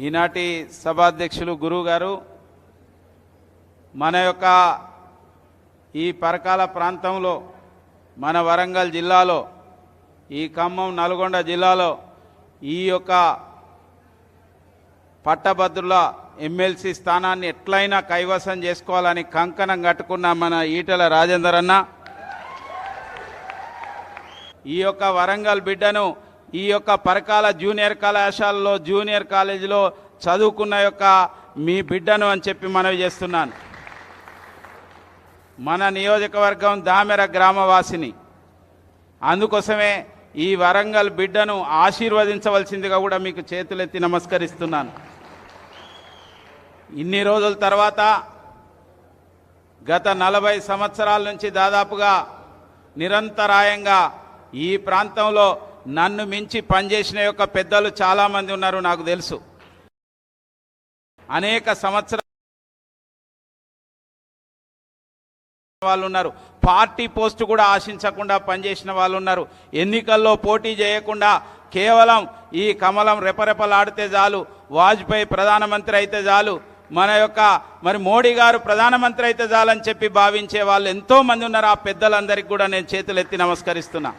ఈనాటి సభాధ్యక్షులు గురువు గారు మన యొక్క ఈ పరకాల ప్రాంతంలో మన వరంగల్ జిల్లాలో ఈ ఖమ్మం నల్గొండ జిల్లాలో ఈ యొక్క పట్టభద్రుల ఎమ్మెల్సీ స్థానాన్ని ఎట్లయినా కైవసం చేసుకోవాలని కంకణం కట్టుకున్న మన ఈటల రాజేందర్ అన్న ఈ యొక్క వరంగల్ బిడ్డను ఈ యొక్క పరకాల జూనియర్ కళాశాలలో జూనియర్ కాలేజీలో చదువుకున్న యొక్క మీ బిడ్డను అని చెప్పి మనవి చేస్తున్నాను. మన నియోజకవర్గం దామెర గ్రామవాసిని. అందుకోసమే ఈ వరంగల్ బిడ్డను ఆశీర్వదించవలసిందిగా కూడా మీకు చేతులెత్తి నమస్కరిస్తున్నాను. ఇన్ని రోజుల తర్వాత గత నలభై సంవత్సరాల నుంచి దాదాపుగా నిరంతరాయంగా ఈ ప్రాంతంలో నన్ను మించి పనిచేసిన యొక్క పెద్దలు చాలామంది ఉన్నారు నాకు తెలుసు. అనేక సంవత్సరాల వాళ్ళు ఉన్నారు. పార్టీ పోస్ట్ కూడా ఆశించకుండా పనిచేసిన వాళ్ళు ఉన్నారు. ఎన్నికల్లో పోటీ చేయకుండా కేవలం ఈ కమలం రెపరెపలాడితే చాలు వాజ్పేయి ప్రధానమంత్రి అయితే చాలు మన యొక్క మరి మోడీ గారు ప్రధానమంత్రి అయితే చాలని చెప్పి భావించే వాళ్ళు ఎంతో మంది ఉన్నారు. ఆ పెద్దలందరికీ కూడా నేను చేతులెత్తి నమస్కరిస్తున్నా.